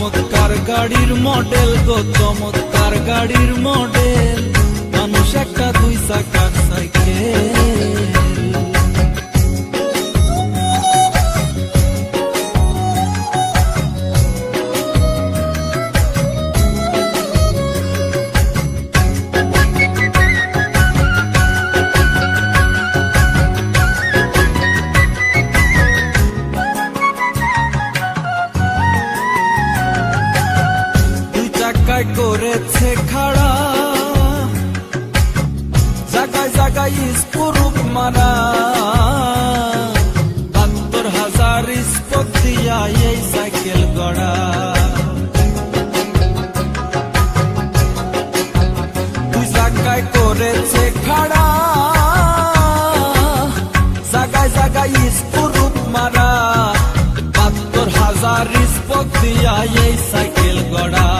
চমৎকার গাড়ির মডেল গো চমৎকার গাড়ির মডেল মানুষ একটা দুই চাকার সাইকেল। চাকায় করেছে খাড়া। জাগায় জাগায় স্পুরুপ মারা। বাহাত্তর হাজার স্পোক দিয়া এই সাইকেল গড়া। দুই জায়গায় করেছে খাড়া। মারা। বাহাত্তর হাজার স্পোক দিয়া এই সাইকেল গড়া।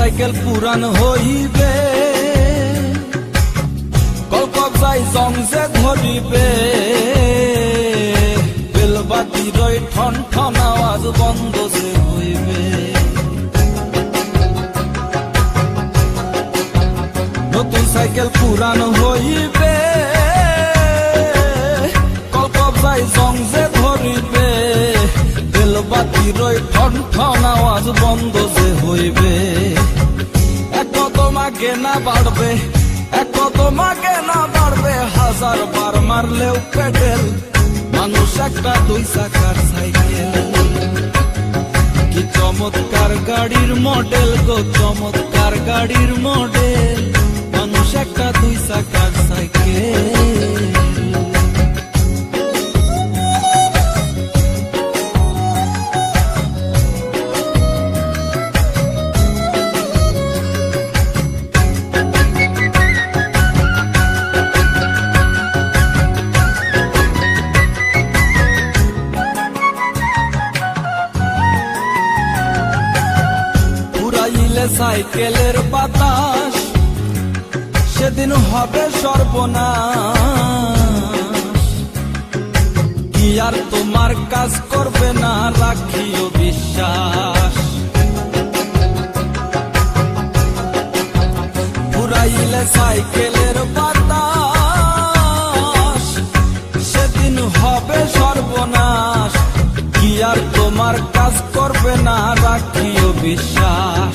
সাইকেল পুরান হইবে। কলকবজাই জংজে ধরিবে বেলবাতি রই ঠন ঠন আওয়াজ বন্ধ যে হইবে। নতুন সাইকেল পুরান হইবে। তোমাকে না বাড়বে? এক তোমাকে না বাড়বে? হাজার বার মারলেও পেটেল। মানুষ একটা দুই চাকার সাইকেল। কি চমৎকার গাড়ির মডেল গো, চমৎকার গাড়ির মডেল। মানুষ একটা দুই চাকার সাইকেল। পুরাইলে সাইকেলের বাতাস, সেদিন হবে সর্বনাশ। কি আর তোমার কাজ করবে না, রাখিও বিশ্বাস। পুরাইলে সাইকেলের বাতাস, সেদিন হবে সর্বনাশ। কি আর তোমার কাজ করবে না, রাখিও বিশ্বাস।